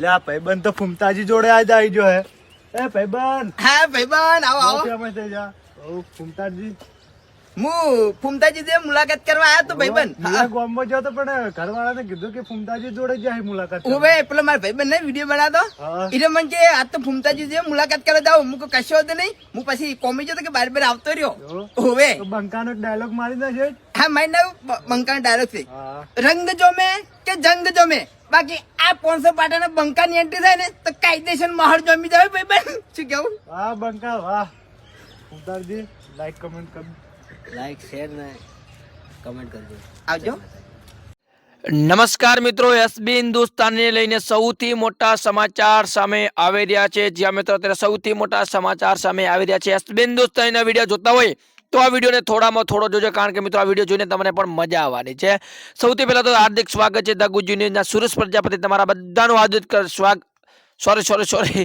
લે આ ભાઈબંધ તો ફૂમતાજી જોડે આજ આવી જો હે. એ ભાઈબંધ. હા ભાઈબંધ આવો આવો. famous થઈ જા. ઓ ફૂમતાજી. હું ફૂમતાજી જે મુલાકાત કરવા આવ્યો તો ભાઈબંધ. બીજા ગોમ્બો જો તો પણ ઘરવાળાને કીધું કે ફૂમતાજી જોડે જાય મુલાકાત કરવા. ઓવે પેલો મારા ભાઈબંધ ને વીડિયો બનાવતો? હા. એટલે મને કે આ તો ફૂમતાજી જે મુલાકાત કરવા જાવ હું કહું કશો હતો નહીં. હું પછી કોમી જતો કે બાર બાર આવતો રહ્યો. જો. ઓવે તો બંકાનો ડાયલોગ મારી દે હા મારી બંકાનો બંકા ડાયલોગ છે. રંગ રંગ જોમે કે જંગ જોમે? બાકી આ પોનસો પાટાના બંકા ની એન્ટ્રી થાય ને તો કાયદેસર મહર જમી જાય ભાઈબંધ શું કેવું? વાહ બંકા વાહ. ફૂમતાજી લાઈક કમેન્ટ કર લાઈક શેર ને કમેન્ટ કરજો. આવજો. નમસ્કાર મિત્રો એસબી હિન્દુસ્તાનને લઈને સૌથી મોટા સમાચાર સામે આવી રહ્યા છે. જ્યાં મિત્રો અત્યારે સૌથી મોટા સમાચાર સામે આવી રહ્યા છે. એસબી હિન્દુસ્તાનના વીડિયો જોતા હોય તો આ વિડીયોને થોડામાં થોડો જોજો, કારણ કે મિત્રો આ વીડિયો જોઈને તમને પણ મજા આવવાની છે. સૌથી પહેલાં તો હાર્દિક સ્વાગત છે ધ ગુજુ ન્યૂઝના સુરેશ પ્રજાપતિ તમારા બધાનું હાર્દિક સ્વાગત સોરી સોરી સોરી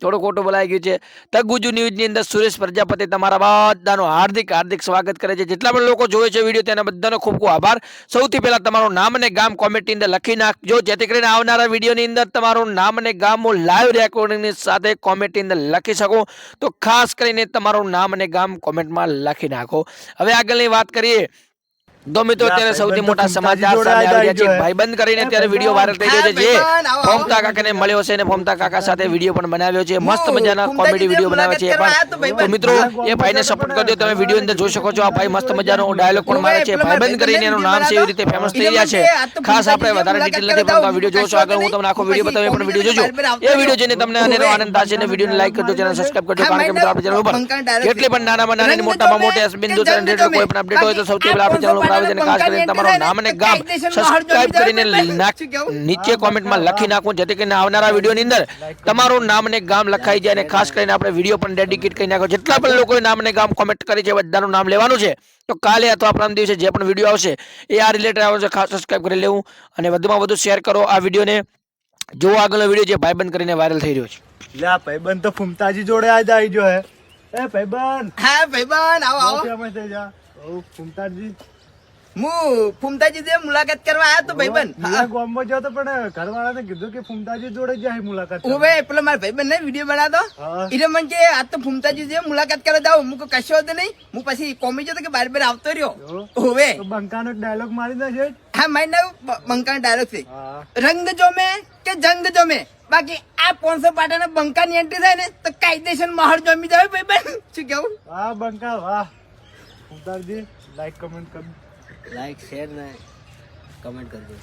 થોડું ખોટું બોલાઈ ગયું છે. તગુજુ ન્યૂઝની અંદર સુરેશ પ્રજાપતિ તમારા બધાનું હાર્દિક હાર્દિક સ્વાગત કરે છે. જેટલા પણ લોકો જોવે છે વીડિયો, તેના બધાનો ખૂબ ખૂબ આભાર. સૌથી પહેલાં તમારું નામ અને ગામ કોમેન્ટની અંદર લખી નાખજો. જેથી કરીને આવનારા વિડીયોની અંદર તમારું નામ અને ગામ હું લાઈવ રેકોર્ડિંગની સાથે કોમેન્ટની અંદર લખી શકું. તો ખાસ કરીને તમારું નામ અને ગામ કોમેન્ટમાં લખી નાખો. હવે આગળની વાત કરીએ. તો મિત્રો અત્યારે સૌથી મોટા સમાચાર સામે આવી રહ્યા છે. ગયો. ભાઈબંધ કરીને અત્યારે વીડિયો વાયરલ થઈ રહ્યો છે. જે. ફોમતા કાકાને મળ્યો છે અને ફોમતા કાકા સાથે વીડિયો પણ બનાવ્યો છે. મસ્ત મજાના કોમેડી વીડિયો બનાવે છે પણ. તો મિત્રો એ ભાઈને સપોર્ટ કરજો. તમે વીડિયો અંદર જોઈ શકો છો આ ભાઈ મસ્ત મજાનો ડાયલોગ પણ મારે છે. ભાઈબંધ કરીને એનું નામ છે એવી રીતે ફેમસ થઈ રહ્યા છે. ખાસ આપણે વધારે ડિટેલ નથી પણ વીડિયો જોશો. આગળ હું તમને આખો વીડિયો બતાવું પણ વીડિયો જોજો. એ વીડિયો જોઈને તમને આનેરો આનંદ થશે અને વિડીયોને લાઈક કરજો ચેનલ સબસ્ક્રાઇબ કરજો કારણ કે મિત્રો આપણે ચેનલ ઉપર કેટલી પણ નાનામાં નાની મોટામાં મોટી બિંદુ રિલેટેડ કોઈ પણ અપડેટ હોય તો સૌથી પહેલા આપણે ચેનલ ઉપર છે અને ખાસ કરીને તમારું નામ અને ગામ સબસ્ક્રાઇબ કરીને નીચે કોમેન્ટમાં લખી નાખું જેથી કરીને આવનારા વિડીયોની અંદર તમારું નામ અને ગામ લખાઈ જાય અને ખાસ કરીને આપણે વીડિયો પણ ડેડિકેટ કરી નાખો. જેટલા પણ લોકોએ નામ અને ગામ કોમેન્ટ કરી છે બધાનું નામ લેવાનું છે તો કાલે અથવા પરમ દિવસે જે પણ વીડિયો આવશે એ આ રિલેટેડ આવશે ખાસ સબસ્ક્રાઇબ કરી લેવું અને વધુમાં વધુ શેર કરો આ વિડીયોને જો આગળનો વીડિયો જે ભાઈબંધ કરીને વાયરલ થઈ રહ્યો છે. લે ભાઈબંધ તો ફૂમતાજી જોડે આજ આવી ગયો હે. એ ભાઈબંધ. હા ભાઈબંધ આવો આવો. famous થઈ જા. ઓ ફૂમતાજી. હું ફૂમતાજી જે મુલાકાત કરવા આવ્યો તો ભાઈબંધ. ગામમાં ગયો તો પણ ઘરવાળાને કીધું કે ફૂમતાજી જોડે જાય મુલાકાત પેલો મારા ભાઈબંધ ને વીડિયો બનાવતો. એટલે મને કે આ તો ફૂમતાજી જે મુલાકાત કરવા જાવ હું કશો હતો નહીં. હું પછી કોમી જતો કે બાર બાર આવતો રહ્યો. હવે. બંકાનો ડાયલોગ મારી દે છે હા મારી ના બંકા ડાયલોગ છે. રંગ જોમે કે જંગ જોમે? બાકી આ પોનસો પાટાના બંકા ની એન્ટ્રી થાય ને તો કાયદેસર મહોર જમી જાય ભાઈબંધ. શું કેવું? વાહ બંકા વાહ. ફૂમતાજી લાઈક કમેન્ટ કર લાઈક શેર ને કમેન્ટ કરજો.